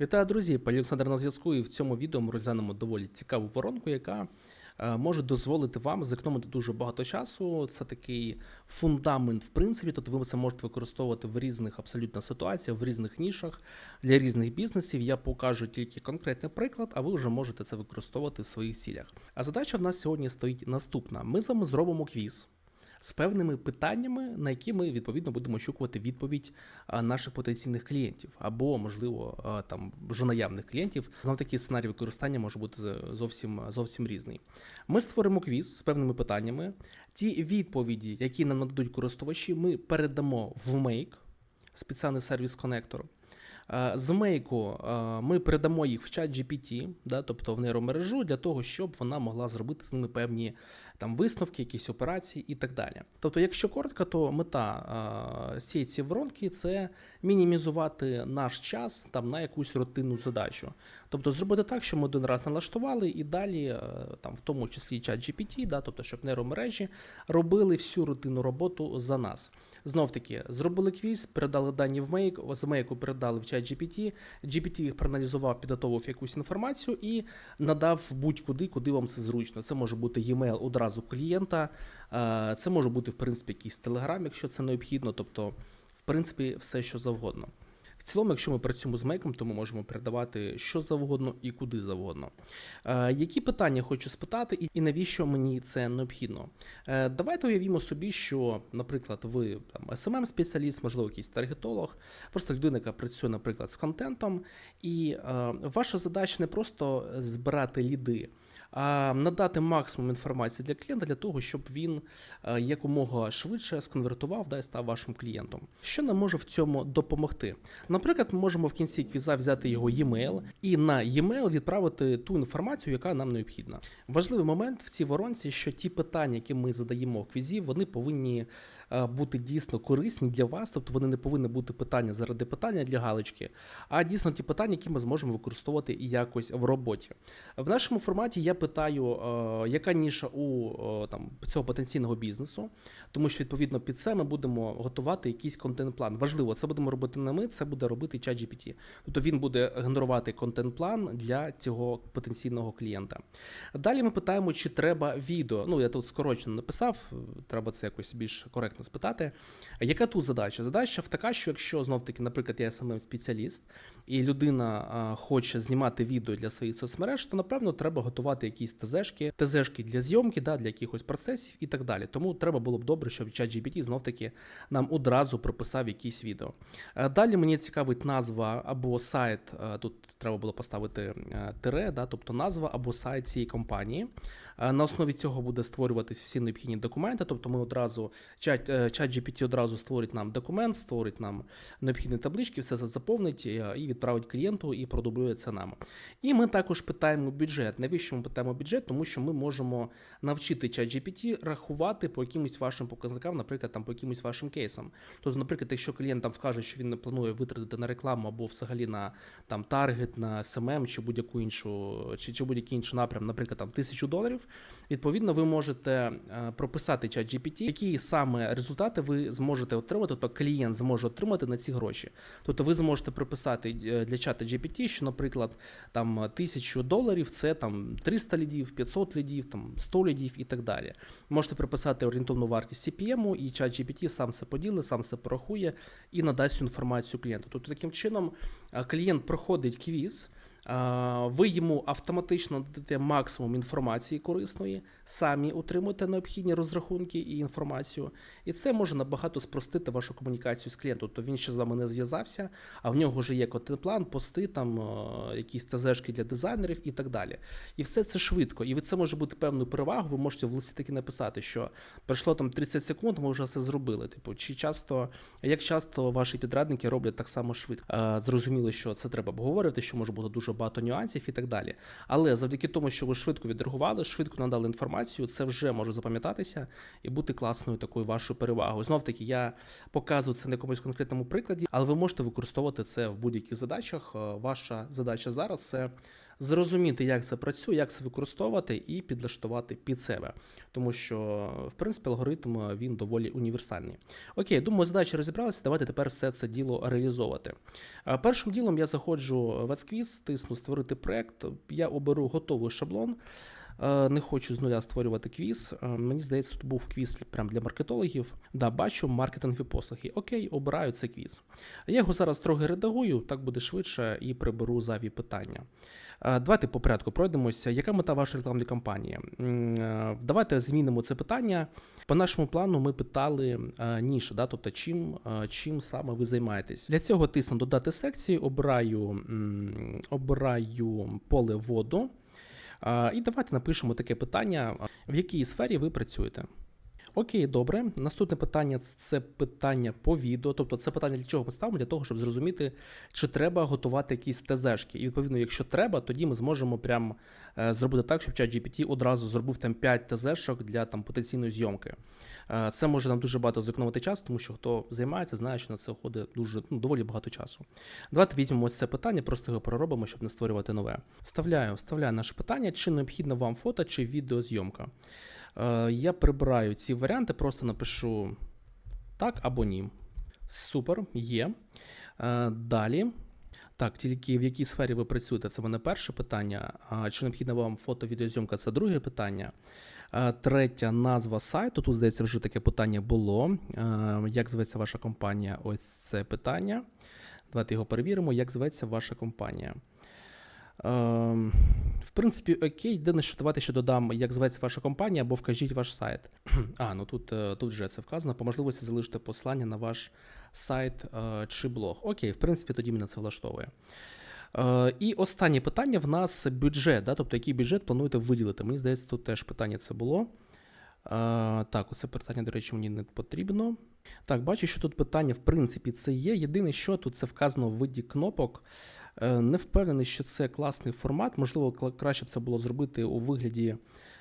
Вітаю, друзі! Пані Олександр на зв'язку. І в цьому відео ми розглянемо доволі цікаву воронку, яка е, може дозволити вам зекономити дуже багато часу. Це такий фундамент, в принципі. Тобто ви це можете використовувати в різних абсолютно ситуаціях, в різних нішах для різних бізнесів. Я покажу тільки конкретний приклад, а ви вже можете це використовувати в своїх цілях. А задача в нас сьогодні стоїть наступна: ми з вами зробимо квіз з певними питаннями, на які ми відповідно будемо очікувати відповідь наших потенційних клієнтів, або, можливо, там вже наявних клієнтів. Знов таки сценарій використання може бути зовсім зовсім різний. Ми створимо квіз з певними питаннями. Ті відповіді, які нам нададуть користувачі, ми передамо в Make, спеціальний сервіс конектор. Е, З мейку ми передамо їх в чат GPT, да, тобто в нейромережу, для того, щоб вона могла зробити з ними певні там висновки, якісь операції і так далі. Тобто, якщо коротко, то мета цієї воронки це мінімізувати наш час там на якусь рутинну задачу. Тобто зробити так, що ми один раз налаштували і далі, е, там, в тому числі чат GPT, да, тобто, щоб нейромережі робили всю рутинну роботу за нас. Знов таки, зробили квіз, передали дані в мейк, з мейку передали в чат GPT, GPT їх проаналізував, підготовив якусь інформацію і надав будь-куди, куди вам це зручно. Це може бути e-mail одразу клієнта, е, це може бути, в принципі, якийсь Telegram, якщо це необхідно, тобто, в принципі, все, що завгодно. В цілому, якщо ми працюємо з мейком, то ми можемо передавати що завгодно і куди завгодно. Е, які питання хочу спитати, і навіщо мені це необхідно? Е, давайте уявімо собі, що, наприклад, ви там smm спеціаліст можливо, якийсь таргетолог, просто людина, яка працює, наприклад, з контентом, і е, ваша задача не просто збирати ліди. Надати максимум інформації для клієнта для того, щоб він е, якомога швидше сконвертував да, і став вашим клієнтом. Що нам може в цьому допомогти? Наприклад, ми можемо в кінці квіза взяти його e-mail і на e-mail відправити ту інформацію, яка нам необхідна. Важливий момент в цій воронці, що ті питання, які ми задаємо в квізі, вони повинні е, бути дійсно корисні для вас, тобто вони не повинні бути питання заради питання для галочки, а дійсно ті питання, які ми зможемо використовувати якось в роботі. В нашому форматі я питаю, е, яка ніша у е, там цього потенційного бізнесу, тому що відповідно під це ми будемо готувати якийсь контент-план. Важливо, це будемо робити не ми, це буде робити ChatGPT. Тобто він буде генерувати контент-план для цього потенційного клієнта. Далі ми питаємо, чи треба відео. Ну я тут скорочено написав, треба це якось більш коректно спитати. Яка тут задача? Задача в така, що якщо знов таки, наприклад, я саме спеціаліст, і людина хоче знімати відео для своїх соцмереж, то напевно треба готувати якісь ТЗшки, ТЗшки для зйомки, да, для якихось процесів і так далі. Тому треба було б добре, щоб ChatGPT знов таки нам одразу прописав якісь відео. Е, Далі мені цікавить назва або сайт. е, Тут треба було поставити е, тире, да, тобто назва або сайт цієї компанії. На основі цього буде створюватися всі необхідні документи. Тобто ми одразу чат, е, GPT одразу створить нам документ, створить нам необхідні таблички, все це заповнить і відправить клієнту і продублює це нам. І ми також питаємо бюджет. Навіщо ми питаємо бюджет? Тому що ми можемо навчити чат GPT рахувати по якимось вашим показникам, наприклад, там по якимось вашим кейсам. Тобто, наприклад, якщо клієнт там вкаже, що він не планує витратити на рекламу або взагалі на там таргет, на SMM чи будь-яку іншу, чи, чи будь-який інший напрям, наприклад, там тисячу доларів, відповідно, ви можете е, прописати чат GPT, які саме результати ви зможете отримати, тобто клієнт зможе отримати на ці гроші. Тобто ви зможете прописати е, для чата GPT, що, наприклад, там тисячу доларів це там 300 лідів, 500 лідів, там 100 лідів і так далі. Можете приписати орієнтовну вартість CPM, і чат GPT сам все поділить, сам все порахує і надасть цю інформацію клієнту. Тобто таким чином е, клієнт проходить квіз. Ви йому автоматично дадете максимум інформації корисної, самі отримуєте необхідні розрахунки і інформацію, і це може набагато спростити вашу комунікацію з клієнтом. Тобто він ще з вами не зв'язався, а в нього вже є контент-план, пости, там якісь ТЗшки для дизайнерів і так далі. І все це швидко. І це може бути певною перевагою. Ви можете в листі таки написати, що пройшло там 30 секунд, ми вже все зробили. Типу, чи часто, як часто ваші підрадники роблять так само швидко? Зрозуміло, що це треба обговорити, що може бути дуже багато нюансів і так далі. Але завдяки тому, що ви швидко відреагували, швидко надали інформацію, це вже може запам'ятатися і бути класною такою вашою перевагою. Знов таки, я показую це на якомусь конкретному прикладі, але ви можете використовувати це в будь-яких задачах. Е, Ваша задача зараз це зрозуміти, як це працює, як це використовувати, і підлаштувати під себе. Тому що, в принципі, алгоритм е, він доволі універсальний. Окей, думаю, задачі розібралися. Давайте тепер все це діло реалізовувати. Е, Першим ділом я заходжу в AdSquiz, тисну створити проект. Я оберу готовий шаблон. Е, Не хочу з нуля створювати квіз. Е, Мені здається, тут був квіз прям для маркетологів. Да, бачу маркетингові послуги. Окей, обираю цей квіз. Я його зараз трохи редагую, так буде швидше, і приберу зайві питання. Е, Давайте по порядку пройдемося. Яка мета вашої рекламної кампанії? Давайте змінимо це питання. По нашому плану ми питали е, нішу, да? тобто чим, чим саме ви займаєтесь. Для цього тисну додати секції, обираю, обираю поле воду. І давайте напишемо таке питання: в якій сфері ви працюєте. Окей, добре. Наступне питання це питання по відео. Тобто це питання для чого ми ставимо? Для того, щоб зрозуміти, чи треба готувати якісь ТЗшки. І відповідно, якщо треба, тоді ми зможемо прям е, зробити так, щоб ChatGPT одразу зробив там 5 ТЗшок для там потенційної зйомки. Е, Це може нам дуже багато зекономити час, тому що хто займається, знає, що на це входить дуже ну, доволі багато часу. Давайте візьмемо це питання, просто його проробимо, щоб не створювати нове. Вставляю, вставляю наше питання, чи необхідна вам фото чи відеозйомка. Е, Я прибираю ці варіанти, просто напишу так або ні. Супер, є. Е, Далі. Так, тільки в якій сфері ви працюєте? Це мене перше питання. Чи необхідна вам фото-відеозйомка? Це друге питання. Е, Третя назва сайту. Тут, здається, вже таке питання було. Як зветься ваша компанія? Ось це питання. Давайте його перевіримо. Як зветься ваша компанія? Ем, В принципі, окей, єдине, що давайте ще додам, як зветься ваша компанія, або вкажіть ваш сайт. А, ну тут, е, тут вже це вказано. По можливості залишити послання на ваш сайт е, чи блог. Окей, в принципі, тоді мене це влаштовує. Е, І останнє питання в нас бюджет. Да? Тобто, який бюджет плануєте виділити? Мені здається, тут теж питання це було. Так, оце питання, до речі, мені не потрібно. Так, бачу, що тут питання, в принципі, це є. Єдине, що тут це вказано в виді кнопок. Е, Не впевнений, що це класний формат. Можливо, краще б це було зробити у вигляді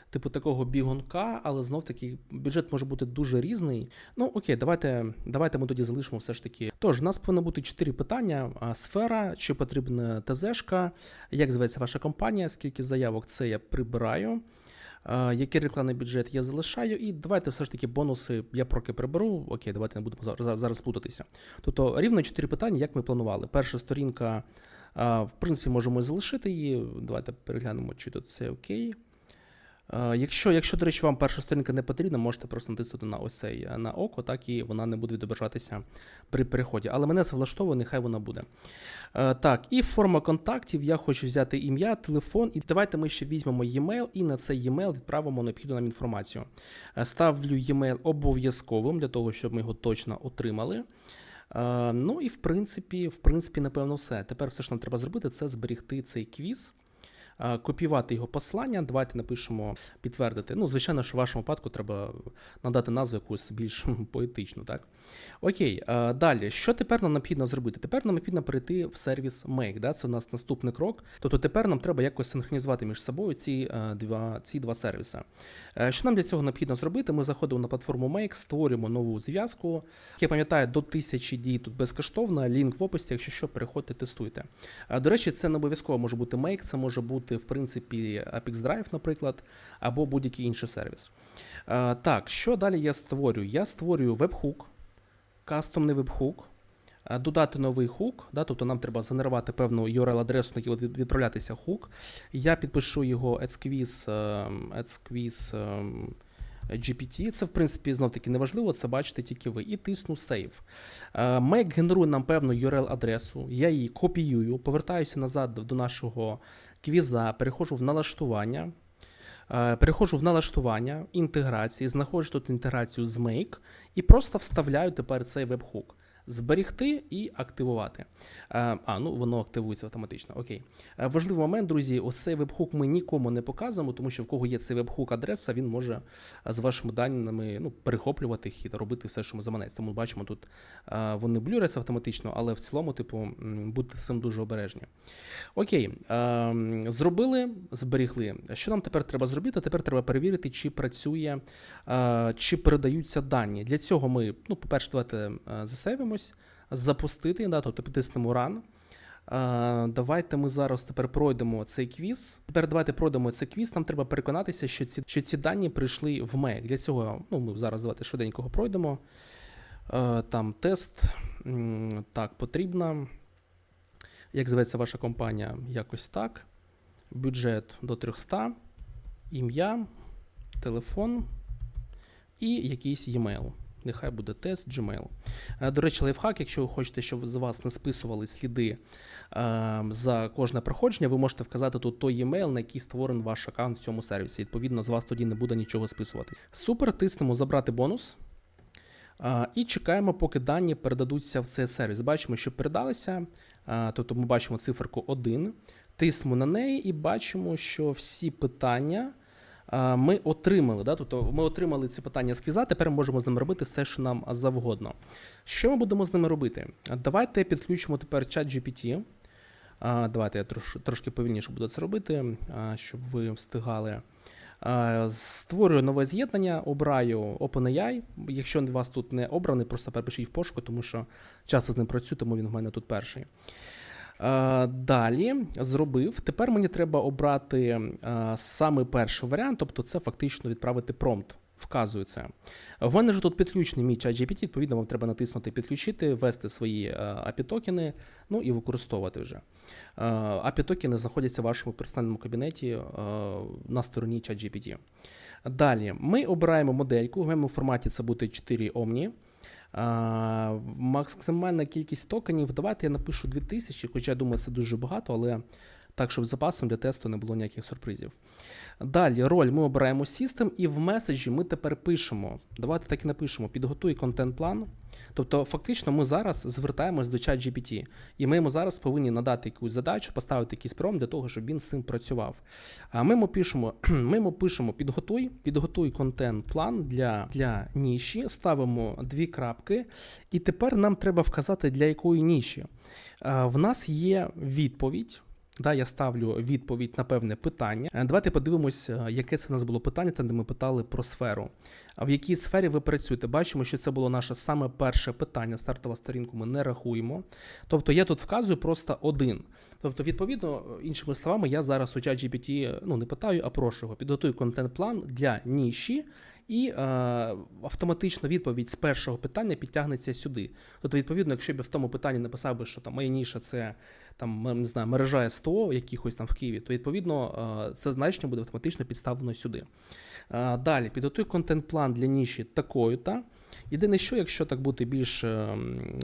типу такого бігунка, але знов таки бюджет може бути дуже різний. Ну окей, давайте, давайте ми тоді залишимо все ж таки. Тож, у нас повинно бути чотири питання: сфера, чи потрібна ТЗшка, як зветься ваша компанія, скільки заявок це я прибираю. Який рекламний бюджет я залишаю, і давайте все ж таки бонуси я проки приберу. Окей, давайте не будемо за- за- зараз плутатися. Тобто рівно чотири питання, як ми планували. Перша сторінка, в принципі, можемо залишити її. Давайте переглянемо, чи тут все окей. Е, Якщо, якщо, до речі, вам перша сторінка не потрібна, можете просто натиснути на ось цей е, на око, так і вона не буде відображатися при переході. Але мене це влаштовує, нехай вона буде. Е, Так, і форма контактів. Я хочу взяти ім'я, телефон, і давайте ми ще візьмемо e-mail і на цей e-mail відправимо необхідну нам інформацію. Ставлю e-mail обов'язковим для того, щоб ми його точно отримали. Ну і в принципі, в принципі, напевно, все. Тепер все, що нам треба зробити, це зберегти цей квіз. Е, Копіювати його послання, давайте напишемо підтвердити. Ну, звичайно, що в вашому випадку треба надати назву якусь більш поетичну, так? Окей, е, далі. Що тепер нам необхідно зробити? Тепер нам необхідно перейти в сервіс Make. Да? Це у нас наступний крок. Тобто тепер нам треба якось синхронізувати між собою ці, е, два, ці два сервіси. Що нам для цього необхідно зробити? Ми заходимо на платформу Make, створюємо нову зв'язку. Я пам'ятаю, до 1000 дій тут безкоштовно. Лінк в описі, якщо що, переходьте, тестуйте. До речі, це не обов'язково може бути Make, це може бути, в принципі, Apex Drive, наприклад, або будь-який інший сервіс. Так, що далі я створюю? Я створюю веб-хук, кастомний веб-хук, додати новий хук, да, тобто нам треба згенерувати певну URL-адресу, на яку відправлятися хук. Я підпишу його AdSqueeze, ем, adsquiz ем, GPT. Це, в принципі, знов таки неважливо, це бачите тільки ви. І тисну Save. Е, генерує нам певну URL-адресу, я її копіюю, повертаюся назад до нашого квіза, переходжу в налаштування. Е, Переходжу в налаштування інтеграції, знаходжу тут інтеграцію з Make і просто вставляю тепер цей веб-хук. Зберігти і активувати. Е, А, ну воно активується автоматично. Окей. Е, Важливий момент, друзі, ось цей веб-хук ми нікому не показуємо, тому що в кого є цей веб-хук адреса, він може е, з вашими даними ну, перехоплювати їх і робити все, що ми заманеться. Тому бачимо, тут вони блюряться автоматично, але в цілому, типу, будьте з цим дуже обережні. Окей, зробили, зберігли. Що нам тепер треба зробити? Тепер треба перевірити, чи працює, чи передаються дані. Для цього ми, ну, по-перше, давайте е, засейвимось, запустити, да, тобто підтиснемо Run. Е, Давайте ми зараз тепер пройдемо цей квіз. Тепер давайте пройдемо цей квіз. Нам треба переконатися, що ці, що ці дані прийшли в Mac. Для цього ну, ми зараз давайте швиденько його пройдемо. Е, Там тест. Так, потрібно. Як зветься ваша компанія? Якось так. Бюджет до 300, ім'я, телефон і якийсь e-mail. Нехай буде тест Gmail. Е, До речі, лайфхак, якщо ви хочете, щоб з вас не списували сліди е, за кожне проходження, ви можете вказати тут той e-mail, на який створений ваш аккаунт в цьому сервісі. Відповідно, з вас тоді не буде нічого списуватись. Супер, тиснемо забрати бонус. А, І чекаємо, поки дані передадуться в цей сервіс. Бачимо, що передалися. Тобто ми бачимо циферку 1, тиснемо на неї і бачимо, що всі питання ми отримали. Да? Тобто ми отримали ці питання з квіза, тепер можемо з ними робити все, що нам завгодно. Що ми будемо з ними робити? Давайте підключимо тепер чат GPT. Давайте я трош, трошки повільніше буду це робити, щоб ви встигали. Створюю нове з'єднання, обираю OpenAI. Якщо у вас тут не обраний, просто перепишіть в пошуку, тому що часто з ним працюю, тому він в мене тут перший. Е, Далі зробив. Тепер мені треба обрати е, саме перший варіант, тобто це фактично відправити промпт. Вказую це. В мене ж тут підключений мій чат GPT, відповідно, вам треба натиснути підключити, ввести свої е, API-токени, ну і використовувати вже. API-токени знаходяться в вашому персональному кабінеті на стороні ChatGPT. Далі ми обираємо модельку. В моєму форматі це буде 4 Omni. Максимальна кількість токенів. Давайте я напишу 2000, хоча я думаю, це дуже багато, але так, щоб запасом для тесту не було ніяких сюрпризів. Далі роль ми обираємо System, і в меседжі ми тепер пишемо. Давайте так і напишемо: підготуй контент-план. Тобто, фактично, ми зараз звертаємось до ChatGPT, і ми йому зараз повинні надати якусь задачу, поставити якийсь пром для того, щоб він з цим працював. А ми йому пишемо, ми йому пишемо підготуй, підготуй контент-план для, для ніші, ставимо дві крапки, і тепер нам треба вказати, для якої ніші. В нас є відповідь. Да, я ставлю відповідь на певне питання. Е, Давайте подивимось, е, яке це в нас було питання, там де ми питали про сферу. А в якій сфері ви працюєте? Бачимо, що це було наше саме перше питання. Стартова сторінку ми не рахуємо. Тобто я тут вказую просто один. Тобто, відповідно, іншими словами, я зараз у ChatGPT, ну не питаю, а прошу його. Підготую контент-план для ніші. І е, автоматично відповідь з першого питання підтягнеться сюди. Тобто, відповідно, якщо б в тому питанні написав би, що там моя ніша це там не знаю, мережа СТО якихось там в Києві, то відповідно е, це значення буде автоматично підставлено сюди. Е, Далі підготуй контент-план для ніші такої та. Єдине, що якщо так бути більш е,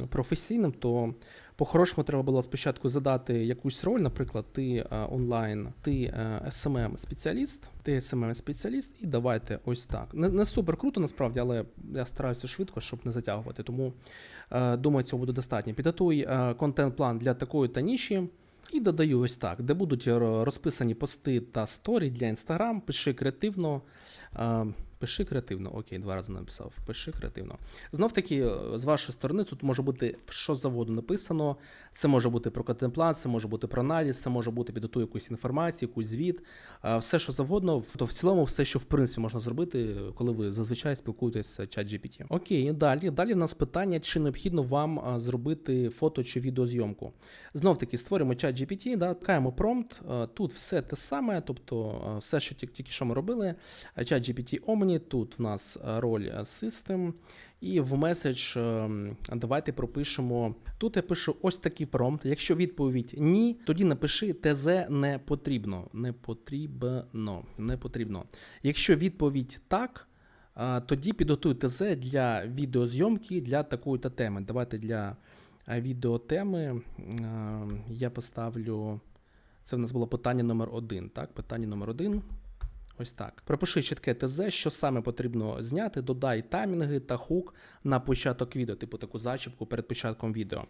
професійним, то по-хорошому треба було спочатку задати якусь роль, наприклад, ти е, онлайн, ти е, smm спеціаліст ти smm спеціаліст і давайте ось так. Не, не супер круто насправді, але я стараюся швидко, щоб не затягувати. Тому е, думаю, цього буде достатньо. Підготуй е, контент-план для такої та ніші. І додаю ось так, де будуть розписані пости та сторі для Instagram. Пиши креативно. Пиши креативно. Окей, два рази написав. Пиши креативно. Знов таки, е, з вашої сторони, тут може бути що заводу написано. Це може бути про контемплан, це може бути про аналіз, це може бути підготуй якусь інформацію, якусь звіт. е, Все, що завгодно, то в цілому, все, що в принципі можна зробити, коли ви зазвичай спілкуєтесь з ChatGPT. Окей, далі. Далі в нас питання, чи необхідно вам е, зробити фото чи відеозйомку. Знов таки створюємо ChatGPT, да, пкаємо промпт. Тут все те саме, тобто все, що тільки, що ми робили. Е, ChatGPT Omni, тут в нас е, роль е, System. І в меседж е, давайте пропишемо. Тут я пишу ось такий промпт. Якщо відповідь ні, тоді напиши ТЗ не потрібно. Не потрібно. Не потрібно. Якщо відповідь так, е, тоді підготуй ТЗ для відеозйомки для такої та теми. Давайте для відеотеми я поставлю. Це в нас було питання номер один. Так, питання номер один. Ось так. Пропиши чітке ТЗ, що саме потрібно зняти, додай таймінги та хук на початок відео, типу таку зачіпку перед початком відео.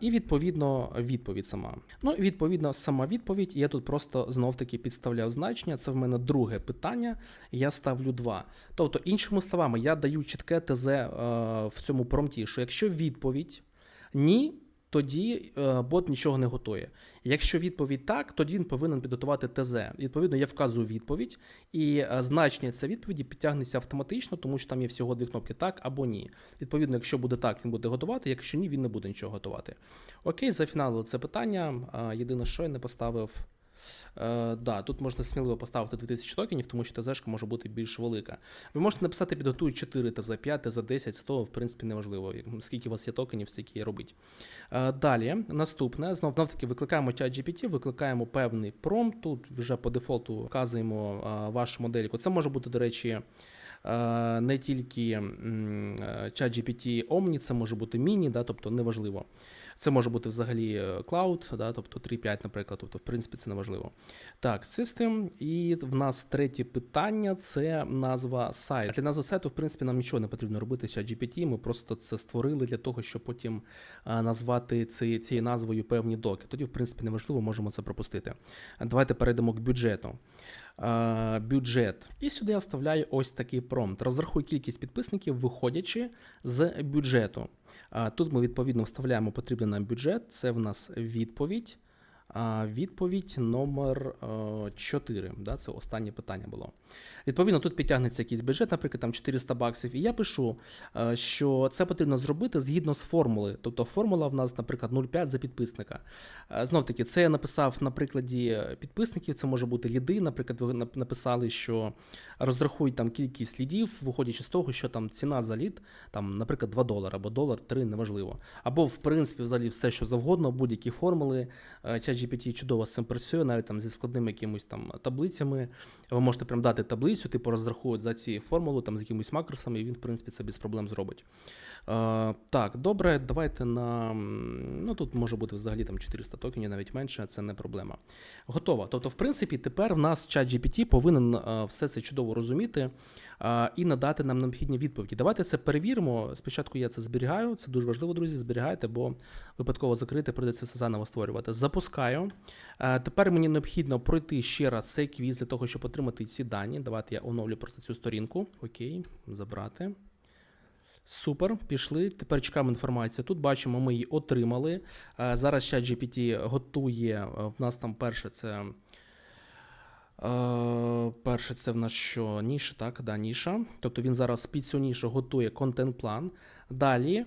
І відповідно відповідь сама. Ну, відповідно, сама відповідь. Я тут просто знов-таки підставляв значення. Це в мене друге питання. Я ставлю 2. Тобто, іншими словами, я даю чітке ТЗ е, в цьому промпті, що якщо відповідь ні. Тоді е, бот нічого не готує. Якщо відповідь так, тоді він повинен підготувати ТЗ. Відповідно, я вказую відповідь, і е, значення цієї відповіді підтягнеться автоматично, тому що там є всього дві кнопки так або ні. Відповідно, якщо буде так, він буде готувати, якщо ні, він не буде нічого готувати. Окей, зафіналили це питання. Е, Єдине, що я не поставив. Е, да, тут можна сміливо поставити 2000 токенів, тому що ТЗ може бути більш велика. Ви можете написати підготуй 4 ТЗ, 5 ТЗ, 10, 100, в принципі, неважливо. Скільки у вас є токенів, стільки і. Е, далі, наступне, знов таки викликаємо чат GPT, викликаємо певний промпт. Тут вже по дефолту вказуємо е, вашу модельку. Це може бути, до речі. е, Не тільки е, чат GPT Omni, це може бути міні, да, тобто неважливо. Це може бути взагалі е, Cloud, да, тобто 3.5, наприклад, тобто, в принципі, це неважливо. Так, System. І в нас третє питання це назва сайту. Для назви сайту, в принципі, нам нічого не потрібно робити з GPT. Ми просто це створили для того, щоб потім назвати ці, цією назвою певні доки. Тоді, в принципі, неважливо, можемо це пропустити. Давайте перейдемо к бюджету. А, бюджет. І сюди я вставляю ось такий промпт. Розрахуй кількість підписників, виходячи з бюджету. Тут ми відповідно вставляємо потрібний нам бюджет. Це в нас відповідь. Відповідь номер 4. Да, це останнє питання було. Відповідно, тут підтягнеться якийсь бюджет, наприклад, там 400 баксів. І я пишу, е, що це потрібно зробити згідно з формули. Тобто формула в нас, наприклад, 0,5 за підписника. Знов таки, це я написав на прикладі підписників. Це може бути ліди. Наприклад, ви написали, що розрахуй там кількість лідів, виходячи з того, що там ціна за лід, там, наприклад, 2 долари або долар 3, неважливо. Або, в принципі, взагалі все, що завгодно, будь-які формули. ChatGPT чудово з цим працює, навіть там зі складними якимось там таблицями. Ви можете прям дати таблицю, типу розраховувати за ці формули, там з якимись макросами, і він, в принципі, це без проблем зробить. Так, добре, давайте на. Ну тут може бути взагалі там 400 токенів, навіть менше, це не проблема. Готово. Тобто, в принципі, тепер в нас чат GPT повинен все це чудово розуміти і надати нам необхідні відповіді. Давайте це перевіримо. Спочатку я це зберігаю. Це дуже важливо, друзі. Зберігайте, бо випадково закрити, прийдеться все заново створювати. Запускаю. Тепер мені необхідно пройти ще раз цей квіз для того, щоб отримати ці дані. Давайте я оновлю просто цю сторінку. Окей, забрати. Супер, пішли. Тепер чекаємо інформацію. Тут бачимо, ми її отримали. Е, Зараз ще GPT готує. е, В нас там перше це. Е, перше, це в нас що? Ніша, так, да, ніша. Тобто він зараз під цю нішу готує контент-план. Далі,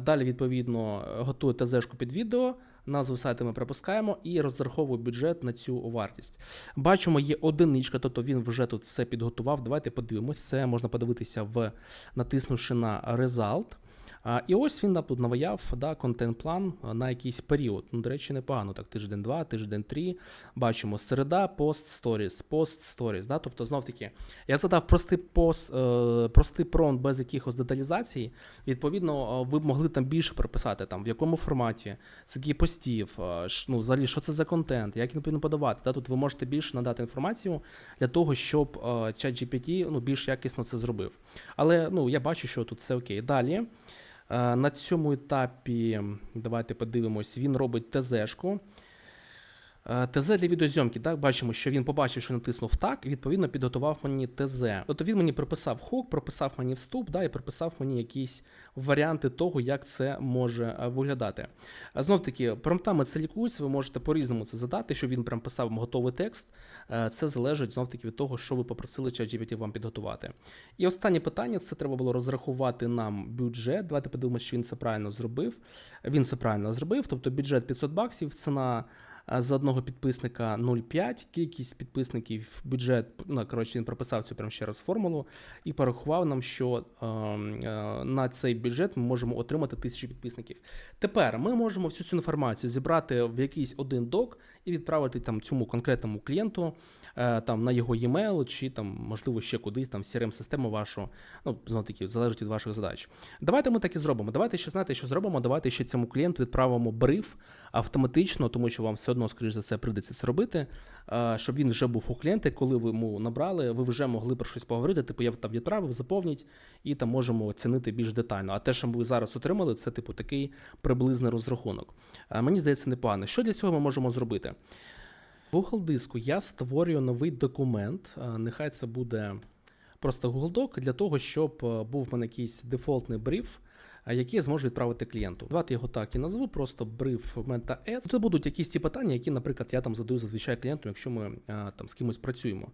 далі, відповідно, готує ТЗшку під відео, назву сайту ми пропускаємо і розраховує бюджет на цю вартість. Бачимо, є одиничка, тобто він вже тут все підготував. Давайте подивимось. Це можна подивитися в натиснувши на Result. І ось він тут наваяв да, контент-план на якийсь період. Ну, до речі, непогано. Так, тиждень 2, тиждень 3. Бачимо середа, пост сторіс, пост сторіс. Тобто, знов таки, я задав простий пост, е, простий промпт без якихось деталізацій. Відповідно, е, ви б могли там більше прописати, там, в якому форматі, скільки постів, е, ну, взагалі, що це за контент, як він повинен подавати. Да? Тут ви можете більше надати інформацію для того, щоб е, ChatGPT ну, більш якісно це зробив. Але ну, я бачу, що тут все окей. Далі. Е, На цьому етапі, давайте подивимось, він робить ТЗ-шку. Е, ТЗ для відеозйомки, так, бачимо, що він побачив, що натиснув так, і відповідно підготував мені ТЗ. Тобто він мені прописав хук, прописав мені вступ, да, і прописав мені якісь варіанти того, як це може е, виглядати. Знов таки, промптами це лікується, ви можете по-різному це задати, щоб він прям писав готовий текст. Е, Це залежить знов таки від того, що ви попросили ChatGPT вам підготувати. І останнє питання: це треба було розрахувати нам бюджет. Давайте подивимося, чи він це правильно зробив. Він це правильно зробив, тобто бюджет 500 баксів, ціна. За одного підписника 0,5, кількість підписників, бюджет, ну, коротше, він прописав цю прямо ще раз формулу і порахував нам, що е, е, на цей бюджет ми можемо отримати тисячу підписників. Тепер ми можемо всю цю інформацію зібрати в якийсь один док і відправити там цьому конкретному клієнту там на його e-mail чи там, можливо, ще кудись там в CRM-систему вашу. Ну, знову таки, залежить від ваших задач. Давайте ми так і зробимо. Давайте ще знаєте, що зробимо. Давайте ще цьому клієнту відправимо бриф автоматично, тому що вам все одно, скоріш за все, прийдеться це робити, е, щоб він вже був у клієнта, коли ви йому набрали, ви вже могли про щось поговорити. Типу, я там відправив, заповніть, і там можемо оцінити більш детально. А те, що ви зараз отримали, це типу такий приблизний розрахунок. Е, Мені здається, непогано. Що для цього ми можемо зробити? Google диску я створюю новий документ. е, Нехай це буде просто Google Doc для того, щоб е, був в мене якийсь дефолтний бриф, а, які я зможу відправити клієнту. Давайте його так і назву, просто brief meta ads. Це будуть якісь ті питання, які, наприклад, я там задаю зазвичай клієнту, якщо ми там з кимось працюємо.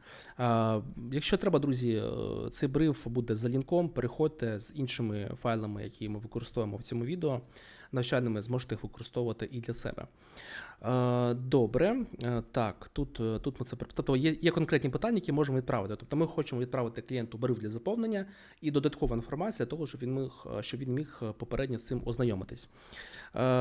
Якщо треба, друзі, е, цей бриф буде за лінком, переходьте з іншими файлами, які ми використовуємо в цьому відео. Навчальними зможете їх використовувати і для себе. Е, Добре, Е, так, тут, е, тут ми це Тобто є, є конкретні питання, які можемо відправити. Тобто ми хочемо відправити клієнту бриф для заповнення і додаткова інформація того, щоб він міг, щоб він міг попередньо з цим ознайомитись.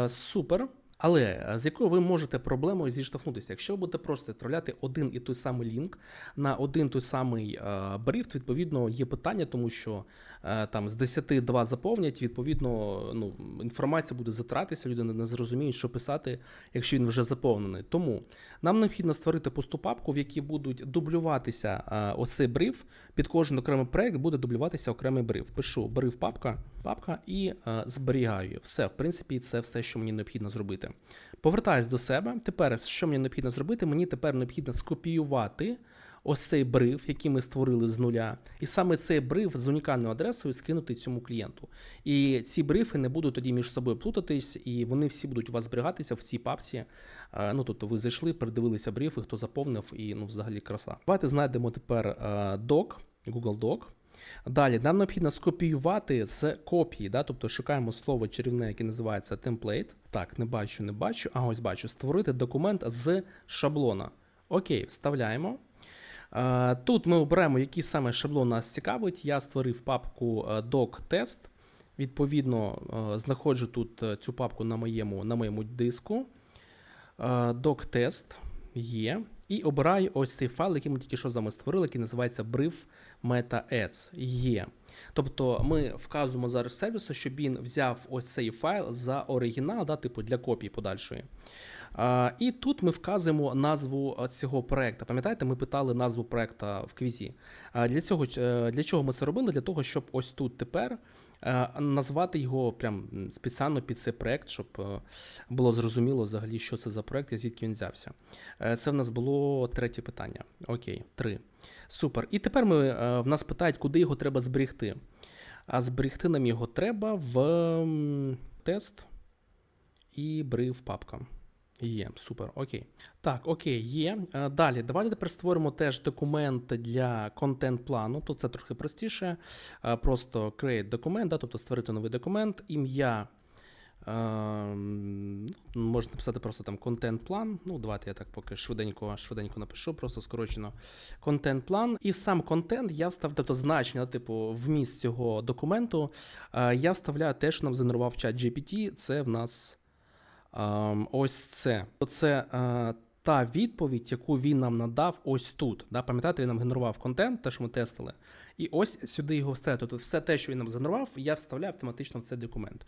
Супер. Але е, з якою ви можете проблемою зіштовхнутися? Якщо ви будете просто відправляти один і той самий лінк на один той самий е, бриф, відповідно, є питання, тому що е, там з 10 два заповнять, відповідно, ну, інформація буде затратися, люди не- зрозуміють, що писати, якщо він вже заповнений. Тому нам необхідно створити пусту папку, в якій будуть дублюватися оцей бриф. Під кожен окремий проект буде дублюватися окремий бриф. Пишу бриф папка, папка і е, зберігаю. Все, в принципі, це все, що мені необхідно зробити. Повертаюсь до себе. Тепер, що мені необхідно зробити? Мені тепер необхідно скопіювати ось цей бриф, який ми створили з нуля, і саме цей бриф з унікальною адресою скинути цьому клієнту. І ці брифи не будуть тоді між собою плутатись, і вони всі будуть у вас зберігатися в цій папці. Е, Ну, тобто ви зайшли, передивилися брифи, хто заповнив, і ну, взагалі краса. Давайте знайдемо тепер е, док, Google Doc. Далі нам необхідно скопіювати з копії, да? тобто шукаємо слово чарівне, яке називається template. Так, не бачу, не бачу. А ось бачу. Створити документ з шаблона. Окей, вставляємо. Е, Тут ми обираємо, який саме шаблон нас цікавить. Я створив папку е, doc-test. Відповідно, е, знаходжу тут цю папку на моєму, на моєму диску. Doc-test є. І обираю ось цей файл, який ми тільки що з вами створили, який називається brief meta ads. Є. Тобто ми вказуємо зараз сервісу, щоб він взяв ось цей файл за оригінал, да, типу для копії подальшої. А, і тут ми вказуємо назву цього проекту. Пам'ятаєте, ми питали назву проекту в квізі. А, для, цього, е, для чого ми це робили? Для того, щоб ось тут тепер назвати його прям спеціально під цей проект, щоб е, було зрозуміло взагалі, що це за проект і звідки він взявся. Е, Це в нас було третє питання. Окей, три. Супер. І тепер ми, е, в нас питають, куди його треба зберегти. А зберегти нам його треба в тест і брив папка. Є, супер, окей. Так, окей, є. Е, Далі, давайте тепер створимо теж документ для контент-плану. Тут це трохи простіше. Е, Просто create документ, да, тобто створити новий документ, ім'я. Ем, ну, Можна написати просто там контент-план. Ну, давайте я так поки швиденько, швиденько напишу, просто скорочено контент-план. І сам контент я вставляю, тобто значення, типу, вміст цього документу. е, Я вставляю те, що нам згенерував чат GPT. Це в нас ось це. Це е, та відповідь, яку він нам надав ось тут. Да? Пам'ятаєте, він нам генерував контент, те, що ми тестили. І ось сюди його вставляю. Тобто все те, що він нам згенерував, я вставляю автоматично в цей документ.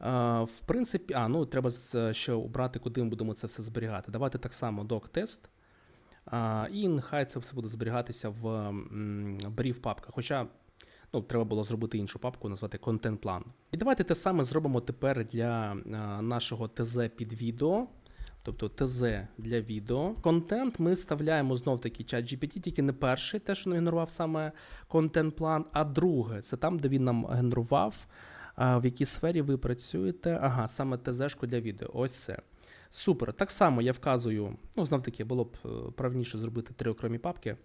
Е, В принципі, а, ну треба ще обрати, куди ми будемо це все зберігати. Давайте так само doc-тест. І нехай це все буде зберігатися в брів папках. Хоча ну, треба було зробити іншу папку, назвати контент-план. І давайте те саме зробимо тепер для нашого ТЗ під відео. Тобто ТЗ для відео. Контент ми вставляємо знов таки чат GPT, тільки не перший, те, що генерував саме контент-план, а друге це там, де він нам генерував, в якій сфері ви працюєте. Ага, саме ТЗ-шку для відео. Ось це. Супер. Так само я вказую, ну, знов таки, було б е, правніше зробити три окремі папки,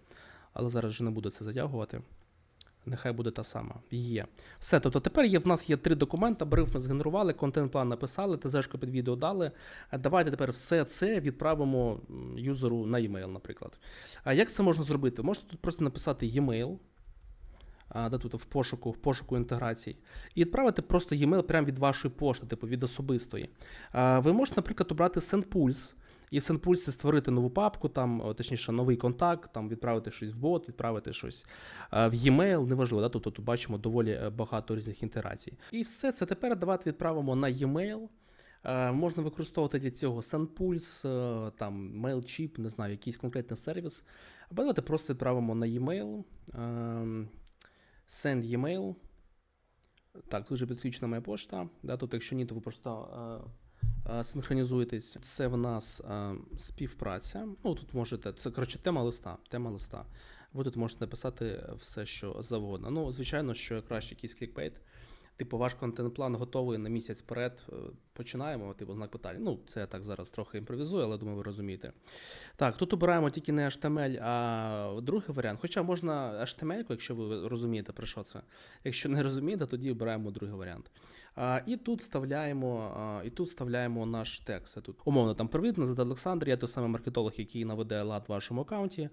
але зараз вже не буду це затягувати. Нехай буде та сама. Є. Все. Тобто тепер є, в нас є три документи, бриф ми згенерували, контент-план написали, ТЗшку під відео дали. Давайте тепер все це відправимо юзеру на e-mail, наприклад. А як це можна зробити? Можете тут просто написати e-mail, де тут в пошуку, в пошуку інтеграції, і відправити просто e-mail прямо від вашої пошти, типу від особистої. Ви можете, наприклад, обрати SendPulse, і в SendPulse створити нову папку, там, точніше, новий контакт, там відправити щось в бот, відправити щось а, в e-mail, неважливо, да? тобто тут бачимо доволі е, багато різних інтеграцій. І все це тепер давайте відправимо на e-mail. Е, Можна використовувати для цього SendPulse, е, там MailChimp, не знаю, якийсь конкретний сервіс. Або давайте просто відправимо на e-mail. Send e-mail. Так, тут вже підключена моя пошта. Да, тут, якщо ні, то ви просто е, е, синхронізуєтесь. Це в нас е, співпраця. Ну, тут можете, це коротше тема листа. Тема листа. Ви тут можете написати все, що завгодно. Ну, звичайно, що краще якийсь клікбейт. Типу, ваш контент-план готовий на місяць вперед. е, Починаємо, типу, знак питання. Ну, це я так зараз трохи імпровізую, але думаю, ви розумієте. Так, тут обираємо тільки не HTML, а другий варіант. Хоча можна HTML, якщо ви розумієте, про що це. Якщо не розумієте, тоді обираємо другий варіант. А, і тут вставляємо, а, і тут вставляємо наш текст. Тут умовно там привіт, назад Олександр, я той самий маркетолог, який наведе лад в вашому аккаунті.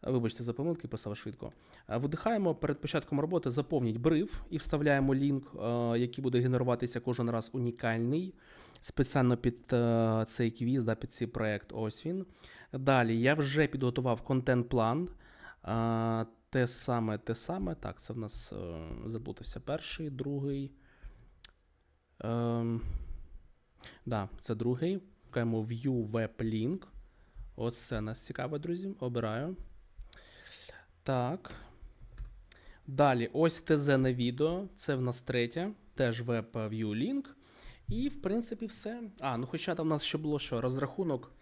А, Вибачте за помилки, писав швидко. А, Видихаємо перед початком роботи, заповніть бриф і вставляємо лінк, який буде генеруватися кожен раз унікальний. Спеціально під е, цей квіз, да, під цей проект. Ось він. Далі я вже підготував контент-план. Те саме, те саме. Так, це в нас е, заплутався перший, другий. Ем, да, це другий. Шукаємо View Web Link. Ось це нас цікаве, друзі. Обираю. Так. Далі, ось ТЗ на відео. Це в нас третє. Теж Web View Link. І, в принципі, все. А, ну хоча там в нас ще було що? Розрахунок,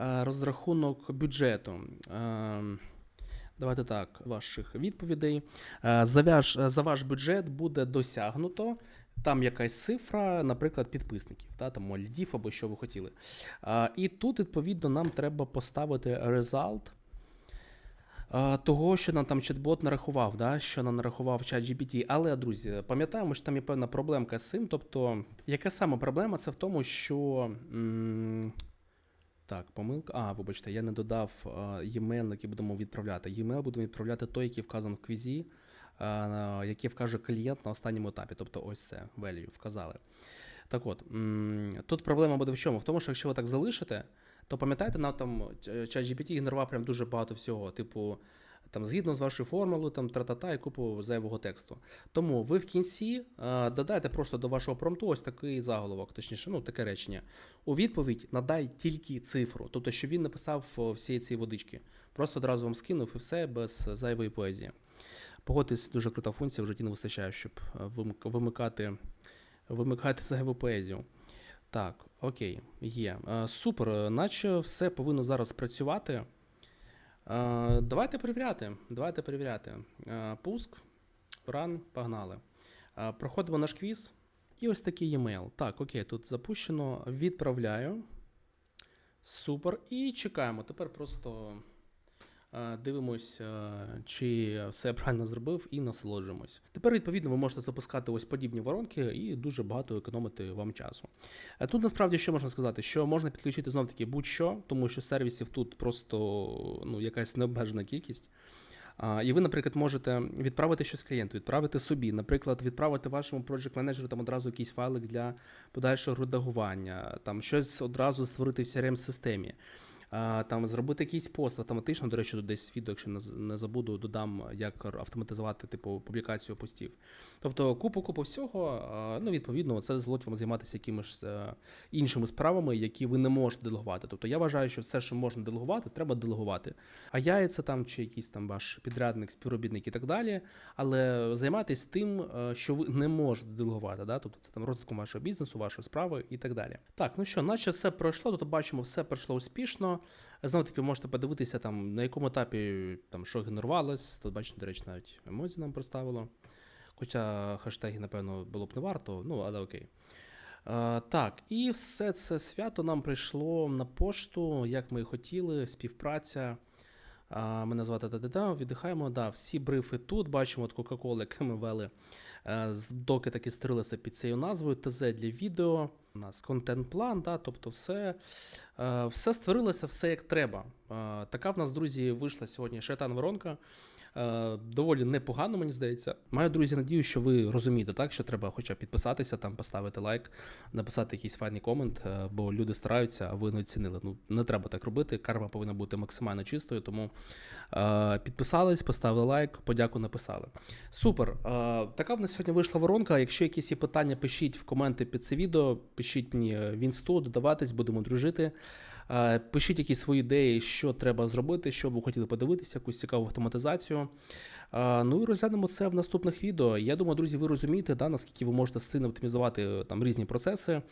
е, розрахунок бюджету. Ем, Давайте так, ваших відповідей. Е, За ваш, за ваш бюджет буде досягнуто. Там якась цифра, наприклад, підписників, та, там лідів або що ви хотіли. І тут, відповідно, нам треба поставити result того, що нам там чат-бот нарахував, да, що нам нарахував чат GPT. Але, друзі, пам'ятаємо, що там є певна проблемка з цим. Тобто, яка саме проблема? Це в тому, що. М- так, помилка. А, вибачте, я не додав e-mail, який будемо відправляти. E-mail будемо відправляти той, який вказаний в квізі, який вкаже клієнт на останньому етапі. Тобто ось це value вказали. Так от, тут проблема буде в чому? В тому, що якщо ви так залишите, то пам'ятаєте, нам там ChatGPT генерував прям дуже багато всього. Типу, там згідно з вашою формулою, там тра-та-та і купу зайвого тексту. Тому ви в кінці е, додайте просто до вашого промпту ось такий заголовок, точніше, ну таке речення. У відповідь надай тільки цифру, тобто, щоб він написав всієї цієї водички. Просто одразу вам скинув і все без зайвої поезії. Погодьтесь, дуже крута функція, в житті не вистачає, щоб е, вимикати, вимикати зайву поезію. Так, окей, є. Е, Супер, е, наче все повинно зараз працювати. Е, Давайте перевіряти. Давайте перевіряти. Пуск, ран, погнали. Проходимо наш квіз. І ось такий e-mail. Так, окей, тут запущено. Відправляю. Супер. І чекаємо. Тепер просто дивимось, е, чи все правильно зробив, і насолоджуємось. Тепер, відповідно, ви можете запускати ось подібні воронки і дуже багато економити вам часу. Е, Тут насправді що можна сказати, що можна підключити знов таки будь-що, тому що сервісів тут просто ну, якась необмежена кількість. І ви, наприклад, можете відправити щось клієнту, відправити собі, наприклад, відправити вашому project менеджеру там одразу якийсь файлик для подальшого редагування, там щось одразу створити в crm системі там зробити якийсь пост автоматично. До речі, десь відео, якщо не забуду, додам, як автоматизувати типу публікацію постів. Тобто купу купу всього. Ну, відповідно, це дозволить вам займатися якимись е, іншими справами, які ви не можете делегувати. Тобто я вважаю, що все, що можна делегувати, треба делегувати. А яйця там чи якийсь там ваш підрядник, співробітник і так далі. Але займайтесь тим, е, що ви не можете делегувати. Да? Тобто це там розвитком вашого бізнесу, вашої справи і так далі. Так, ну що, наче все пройшло, тут бачимо, все пройшло успішно. Знову таки, ви можете подивитися, там, на якому етапі там, що генерувалось. Тут бачите, до речі, навіть емодзі нам представило. Хоча хештеги, напевно, було б не варто, ну, але окей. Е, так, і все це свято нам прийшло на пошту, як ми і хотіли, співпраця. А, Мене звати Дадида, віддихаємо. Да, всі брифи тут. Бачимо от Coca-Cola, яке ми вели. Е, Доки таки створилися під цією назвою. ТЗ для відео. У нас контент-план, да, тобто все, е, все створилося, все як треба. Е, Така в нас, друзі, вийшла сьогодні шайтан воронка. Е, Доволі непогано, мені здається. Маю, друзі, надію, що ви розумієте, так, що треба хоча б підписатися, там поставити лайк, написати якийсь файний комент, е, бо люди стараються, а ви не оцінили. Ну, не треба так робити. Карма повинна бути максимально чистою, тому е, підписались, поставили лайк, подяку написали. Супер. Така в нас сьогодні вийшла воронка. Якщо якісь є питання, пишіть в коменти під це відео, пишіть мені в інсту, додаватись, будемо дружити. Е, Пишіть якісь свої ідеї, що треба зробити, що ви хотіли подивитися, якусь цікаву автоматизацію. Ну і розглянемо це в наступних відео. Я думаю, друзі, ви розумієте, да, наскільки ви можете сильно оптимізувати е, там різні процеси.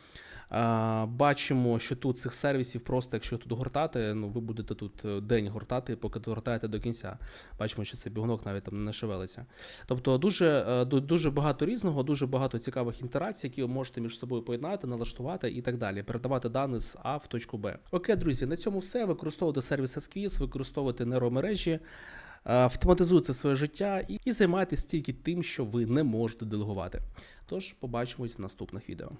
Бачимо, що тут цих сервісів просто, якщо тут гортати, ну ви будете тут е, день гортати, поки догортаєте до кінця. Бачимо, що цей бігунок навіть там не шевелиться. Тобто дуже, е, дуже багато різного, дуже багато цікавих інтерацій, які ви можете між собою поєднати, налаштувати і так далі. Передавати дані з А в точку Б. Окей, друзі, на цьому все. Використовуйте сервіс SQS, використовуйте нейромережі, автоматизуйте своє життя і, і займайтесь тільки тим, що ви не можете делегувати. Тож побачимось в наступних відео.